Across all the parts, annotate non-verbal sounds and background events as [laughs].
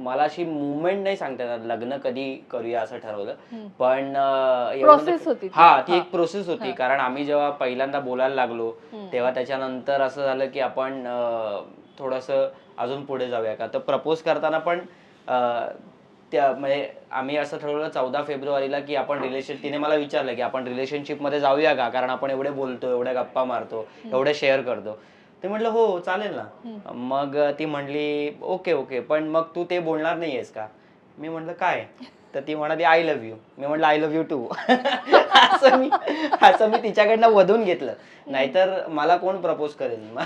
मला अशी मुवमेंट नाही सांगता येणार लग्न कधी करूया असं ठरवलं. पण होती ती. हा ती. एक प्रोसेस होती. कारण आम्ही जेव्हा पहिल्यांदा बोलायला लागलो. तेव्हा त्याच्यानंतर असं झालं की आपण थोडस अजून पुढे जाऊया का तर प्रपोज करताना पण त्या म्हणजे आम्ही असं ठरवलं चौदा फेब्रुवारीला की आपण रिलेशन तिने मला विचारलं की आपण रिलेशनशिपमध्ये जाऊया का कारण आपण एवढे बोलतो एवढ्या गप्पा मारतो एवढे शेअर करतो ते म्हटलं हो चालेल ना. मग ती म्हणली ओके ओके पण मग तू ते बोलणार नाहीयेस का? मी म्हटलं काय? तर ती म्हणाली आय लव्ह यू मी म्हटलं आय लव्ह यू टू असं मी असं मी तिच्याकडनं वधून घेतलं. नाहीतर मला कोण प्रपोज करेल?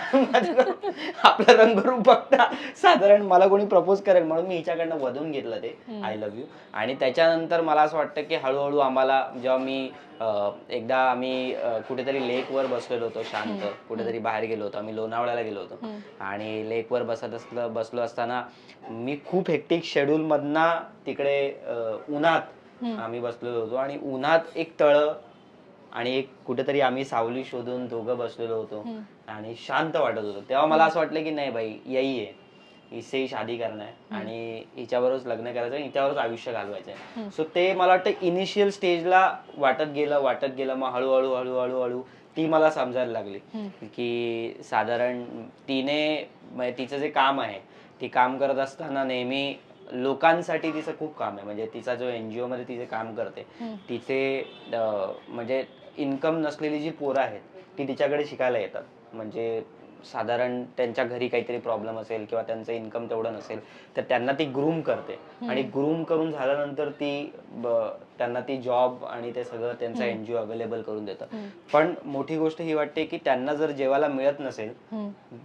आपलं रंगरूप बघता साधारण मला कोणी प्रपोज करेल म्हणून मी हिच्याकडनं वधून घेतलं ते. आय लव्ह यू आणि त्याच्यानंतर मला असं वाटतं की हळूहळू आम्हाला जेव्हा मी एकदा आम्ही कुठेतरी लेकवर बसलेलो होतो शांत. कुठेतरी बाहेर गेलो होतो. आम्ही लोणावळ्याला गेलो होतो. आणि लेकवर बसत असलं बसलो असताना मी खूप हेक्टिक शेड्यूल मधना तिकडे उन्हात आम्ही बसलेलो होतो आणि उन्हात एक तळ आणि एक कुठेतरी आम्ही सावली शोधून दोघं बसलेलो होतो आणि शांत वाटत होतं. तेव्हा मला असं वाटलं की नाही बाई यही आहे. हिसे ही शादी करणं आहे. आणि हिच्यावरच लग्न करायचं आणि हिच्यावरच आयुष्य घालवायचं आहे. सो ते मला वाटतं इनिशियल स्टेजला वाटत गेलं वाटत गेलं. मग हळूहळू हळूहळू हळू ती मला समजायला लागली की साधारण तिने म्हणजे तिचं जे काम आहे ती काम करत असताना नेहमी लोकांसाठी तिचं खूप काम आहे. म्हणजे तिचा जो एनजीओ मध्ये तिचे काम करते तिचे म्हणजे इन्कम नसलेली जी पोरं आहेत ती तिच्याकडे शिकायला येतात. म्हणजे साधारण त्यांच्या घरी काहीतरी प्रॉब्लेम असेल किंवा त्यांचं इन्कम तेवढं नसेल तर त्यांना ती ग्रूम करते. आणि ग्रूम करून झाल्यानंतर ती त्यांना ती जॉब आणि ते सगळं त्यांचं एनजीओ अवेलेबल करून देतं. पण मोठी गोष्ट ही वाटते की त्यांना जर जेवायला मिळत नसेल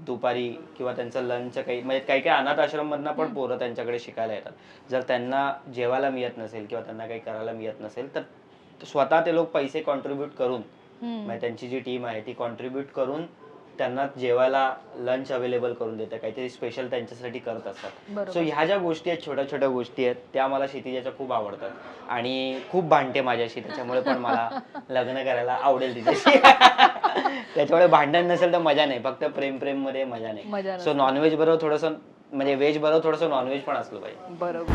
दुपारी किंवा त्यांचं लंच काही म्हणजे काही काही अनाथ आश्रम मधनं पण पोरं त्यांच्याकडे शिकायला येतात. जर त्यांना जेवायला मिळत नसेल किंवा त्यांना काही करायला मिळत नसेल तर स्वतः ते लोक पैसे कॉन्ट्रीब्युट करून म्हणजे त्यांची जी टीम आहे ती कॉन्ट्रीब्युट करून त्यांना जेवायला लंच अवेलेबल करून देतात. काहीतरी स्पेशल त्यांच्यासाठी करत असतात. सो ह्या ज्या गोष्टी आहेत छोट्या छोट्या गोष्टी आहेत त्या मला क्षितिजाच्या खूप आवडतात. आणि खूप भांडते माझ्याशी त्याच्यामुळे पण मला [laughs] लग्न करायला आवडेल तिच्याशी. [laughs] त्याच्यामुळे भांडण नसेल तर मजा नाही. फक्त प्रेम प्रेममध्ये मजा नाही. सो नॉनव्हेज बरोबर थोडस म्हणजे व्हेज बरोबर थोडस नॉनव्हेज पण असलं पाहिजे. बरोबर.